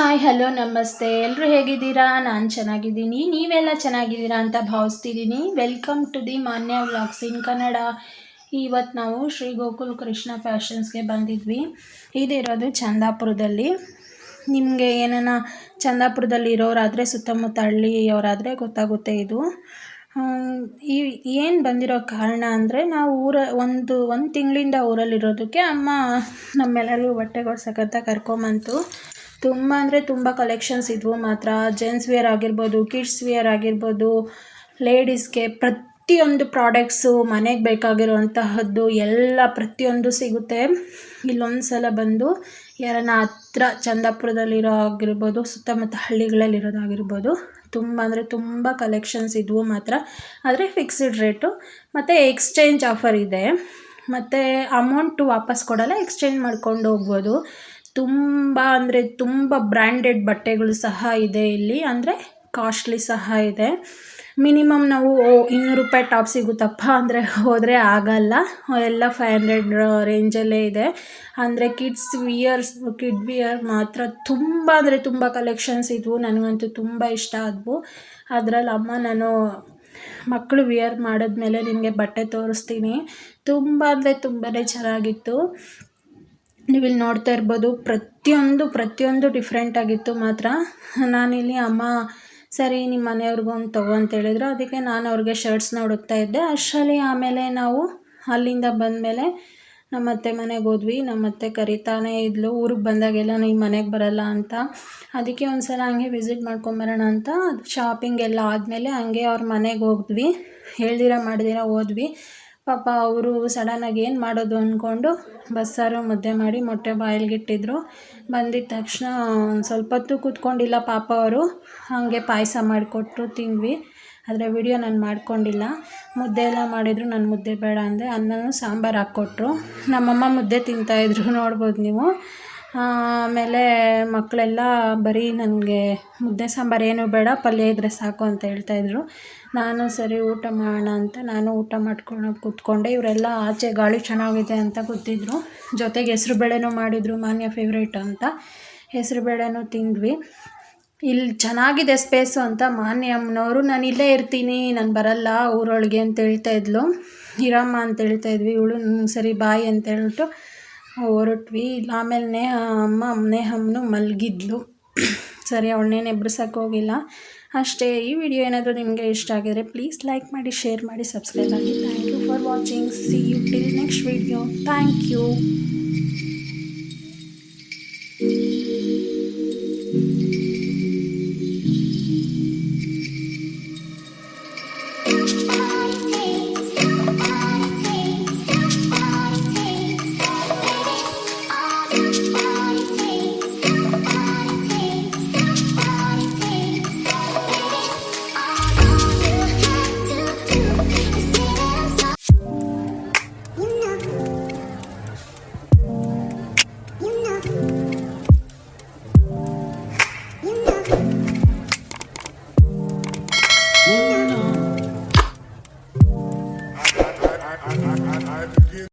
Hi, hello, ನಮಸ್ತೆ. ಎಲ್ಲರೂ ಹೇಗಿದ್ದೀರಾ? ನಾನು ಚೆನ್ನಾಗಿದ್ದೀನಿ. ನೀವೆಲ್ಲ ಚೆನ್ನಾಗಿದ್ದೀರಾ ಅಂತ ಭಾವಿಸ್ತಿದ್ದೀನಿ. Welcome to the Manya vlogs in Kannada. ಇವತ್ತು ನಾವು ಶ್ರೀ ಗೋಕುಲ್ ಕೃಷ್ಣ ಫ್ಯಾಷನ್ಸ್ಗೆ ಬಂದಿದ್ವಿ. ಇದಿರೋದು ಚಂದಾಪುರದಲ್ಲಿ. ನಿಮಗೆ ಏನನ ಚಂದಾಪುರದಲ್ಲಿ ಇರೋರಾದರೆ ಸುತ್ತಮುತ್ತ ಹಳ್ಳಿಯವರಾದರೆ ಗೊತ್ತಾಗುತ್ತೆ ಇದು. ಈ, ಏನು ಬಂದಿರೋ ಕಾರಣ ಅಂದರೆ, ನಾವು ಊರ, ಒಂದು ಒಂದು ತಿಂಗಳಿಂದ ಊರಲ್ಲಿರೋದಕ್ಕೆ ಅಮ್ಮ ನಮ್ಮೆಲ್ಲರಿಗೂ ಬಟ್ಟೆಗಳು ಸಖತ್ತಾಗಿ ಕರ್ಕೊಂಬಂತು. ತುಂಬ ಅಂದರೆ ತುಂಬ ಕಲೆಕ್ಷನ್ಸ್ ಇದ್ವು. ಮಾತ್ರ ಜೆಂಟ್ಸ್ ವಿಯರ್ ಆಗಿರ್ಬೋದು ಕಿಡ್ಸ್ ವಿಯರ್ ಆಗಿರ್ಬೋದು ಲೇಡೀಸ್ಗೆ ಪ್ರತಿಯೊಂದು ಪ್ರಾಡಕ್ಟ್ಸು ಮನೆಗೆ ಬೇಕಾಗಿರುವಂತಹದ್ದು ಎಲ್ಲ ಪ್ರತಿಯೊಂದು ಸಿಗುತ್ತೆ. ಇಲ್ಲೊಂದು ಸಲ ಬಂದು ಯಾರನ್ನ ಹತ್ರ ಚಂದಾಪುರದಲ್ಲಿರೋ ಆಗಿರ್ಬೋದು, ಸುತ್ತಮುತ್ತ ಹಳ್ಳಿಗಳಲ್ಲಿರೋದಾಗಿರ್ಬೋದು, ತುಂಬ ಅಂದರೆ ತುಂಬ ಕಲೆಕ್ಷನ್ಸ್ ಇದ್ವು ಮಾತ್ರ. ಆದರೆ ಫಿಕ್ಸ್ಡ್ ರೇಟು ಮತ್ತು ಎಕ್ಸ್ಚೇಂಜ್ ಆಫರ್ ಇದೆ. ಮತ್ತು ಅಮೌಂಟು ವಾಪಸ್ ಕೊಡಲ್ಲ ಎಕ್ಸ್ಚೇಂಜ್ ಮಾಡ್ಕೊಂಡು ಹೋಗ್ಬೋದು. ತುಂಬ ಅಂದರೆ ತುಂಬ ಬ್ರ್ಯಾಂಡೆಡ್ ಬಟ್ಟೆಗಳು ಸಹ ಇದೆ ಇಲ್ಲಿ. ಅಂದರೆ ಕಾಸ್ಟ್ಲಿ ಸಹ ಇದೆ. ಮಿನಿಮಮ್ ನಾವು ಇನ್ನೂರು ರೂಪಾಯಿ ಟಾಪ್ ಸಿಗುತ್ತಪ್ಪ ಅಂದರೆ ಹೋದರೆ ಆಗಲ್ಲ. ಎಲ್ಲ ಫೈವ್ ಹಂಡ್ರೆಡ್ ರೇಂಜಲ್ಲೇ ಇದೆ. ಅಂದರೆ ಕಿಡ್ಸ್ ವಿಯರ್ಸ್ ಕಿಡ್ ವಿಯರ್ ಮಾತ್ರ ತುಂಬ ಅಂದರೆ ತುಂಬ ಕಲೆಕ್ಷನ್ಸ್ ಇದ್ವು. ನನಗಂತೂ ತುಂಬ ಇಷ್ಟ ಆದವು. ಅದರಲ್ಲಿ ಅಮ್ಮ ನಾನು ಮಕ್ಕಳು ವಿಯರ್ ಮಾಡಿದ್ಮೇಲೆ ನಿಮಗೆ ಬಟ್ಟೆ ತೋರಿಸ್ತೀನಿ. ತುಂಬ ಅಂದರೆ ತುಂಬಾ ಚೆನ್ನಾಗಿತ್ತು. ನೀವು ಇಲ್ಲಿ ನೋಡ್ತಾ ಇರ್ಬೋದು, ಪ್ರತಿಯೊಂದು ಪ್ರತಿಯೊಂದು ಡಿಫ್ರೆಂಟ್ ಆಗಿತ್ತು ಮಾತ್ರ. ನಾನಿಲ್ಲಿ ಅಮ್ಮ, ಸರಿ ನಿಮ್ಮ ಮನೆಯವ್ರಿಗೂ ಒಂದು ತಗೋ ಅಂತ ಹೇಳಿದ್ರು. ಅದಕ್ಕೆ ನಾನು ಅವ್ರಿಗೆ ಶರ್ಟ್ಸ್ನ ಹುಡುಕ್ತಾ ಇದ್ದೆ. ಅಷ್ಟರಲ್ಲಿ ಆಮೇಲೆ ನಾವು ಅಲ್ಲಿಂದ ಬಂದಮೇಲೆ ನಮ್ಮ ಅತ್ತೆ ಮನೆಗೆ ಹೋದ್ವಿ. ನಮ್ಮ ಅತ್ತೆ ಕರಿತಾನೇ ಇದ್ಲು. ಊರಿಗೆ ಬಂದಾಗೆಲ್ಲ ನೀವು ಮನೆಗೆ ಬರಲ್ಲ ಅಂತ. ಅದಕ್ಕೆ ಒಂದು ಸಲ ಹಂಗೆ ವಿಸಿಟ್ ಮಾಡ್ಕೊಂಬರೋಣ ಅಂತ. ಶಾಪಿಂಗ್ ಎಲ್ಲ ಆದಮೇಲೆ ಹಂಗೆ ಅವ್ರ ಮನೆಗೆ ಹೋದ್ವಿ. ಹೇಳ್ದಿರ ಮಾಡ್ದಿರ ಹೋದ್ವಿ. ಪಾಪ ಅವರು ಸಡನ್ನಾಗಿ ಏನು ಮಾಡೋದು ಅಂದ್ಕೊಂಡು ಬಸ್ಸಾರು ಮುದ್ದೆ ಮಾಡಿ ಮೊಟ್ಟೆ ಬಾಯ್ಲಿಗೆ ಇಟ್ಟಿದ್ರು ಬಂದಿದ್ದ ತಕ್ಷಣ ಒಂದು ಸ್ವಲ್ಪ ಹೊತ್ತು ಕೂತ್ಕೊಂಡಿಲ್ಲ ಪಾಪ ಅವರು. ಹಾಗೆ ಪಾಯಸ ಮಾಡಿಕೊಟ್ರು ತಿಂದ್ವಿ. ಆದರೆ ವಿಡಿಯೋ ನಾನು ಮಾಡ್ಕೊಂಡಿಲ್ಲ. ಮುದ್ದೆ ಎಲ್ಲ ಮಾಡಿದರು. ನಾನು ಮುದ್ದೆ ಬೇಡ ಅಂದೆ. ಅನ್ನನೂ ಸಾಂಬಾರು ಹಾಕ್ಕೊಟ್ರು. ನಮ್ಮಮ್ಮ ಮುದ್ದೆ ತಿಂತಾಯಿದ್ರು ನೋಡ್ಬೋದು ನೀವು. ಆಮೇಲೆ ಮಕ್ಕಳೆಲ್ಲ ಬರೀ ನನಗೆ ಮುದ್ದೆ ಸಾಂಬಾರು ಏನು ಬೇಡ, ಪಲ್ಯ ಇದ್ದರೆ ಸಾಕು ಅಂತ ಹೇಳ್ತಾಯಿದ್ರು ನಾನು ಸರಿ ಊಟ ಮಾಡೋಣ ಅಂತ ನಾನು ಊಟ ಮಾಡ್ಕೊಂಡು ಕೂತ್ಕೊಂಡೆ. ಇವರೆಲ್ಲ ಆಚೆ ಗಾಳಿ ಚೆನ್ನಾಗಿದೆ ಅಂತ ಗೊತ್ತಿದ್ರು. ಜೊತೆಗೆ ಹೆಸ್ರು ಬೇಳೆನೂ ಮಾಡಿದರು, ಮಾನ್ಯ ಫೇವ್ರೇಟ್ ಅಂತ. ಹೆಸ್ರು ಬೇಳೆನೂ ತಿಂದ್ವಿ. ಇಲ್ಲಿ ಚೆನ್ನಾಗಿದೆ ಸ್ಪೇಸು ಅಂತ ಮಾನ್ಯ ಅಮ್ಮನವರು ನಾನು ಇಲ್ಲೇ ಇರ್ತೀನಿ, ನಾನು ಬರಲ್ಲ ಊರೊಳಗೆ ಅಂತ ಹೇಳ್ತಾ ಇದ್ಲು. ಇರಮ್ಮ ಅಂತ ಹೇಳ್ತಾ ಇದ್ವಿ. ಇವಳು ಸರಿ ಬಾಯಿ ಅಂತ ಹೇಳ್ಬಿಟ್ಟು ಹೊರಟ್ವಿ. ಆಮೇಲೆ ನೇಹ, ಅಮ್ಮ ನೇಹಮ್ಮನು ಮಲಗಿದ್ಲು. ಸರಿ ಅವಳನ್ನೇನು ಎಬ್ರಿಸೋಕೆ ಹೋಗಿಲ್ಲ. ಅಷ್ಟೇ, ಈ ವಿಡಿಯೋ ಏನಾದರೂ ನಿಮಗೆ ಇಷ್ಟ ಆಗಿದರೆ ಪ್ಲೀಸ್ ಲೈಕ್ ಮಾಡಿ ಶೇರ್ ಮಾಡಿ ಸಬ್ಸ್ಕ್ರೈಬ್ ಆಗಿ thank you for watching see you till next video thank you 오.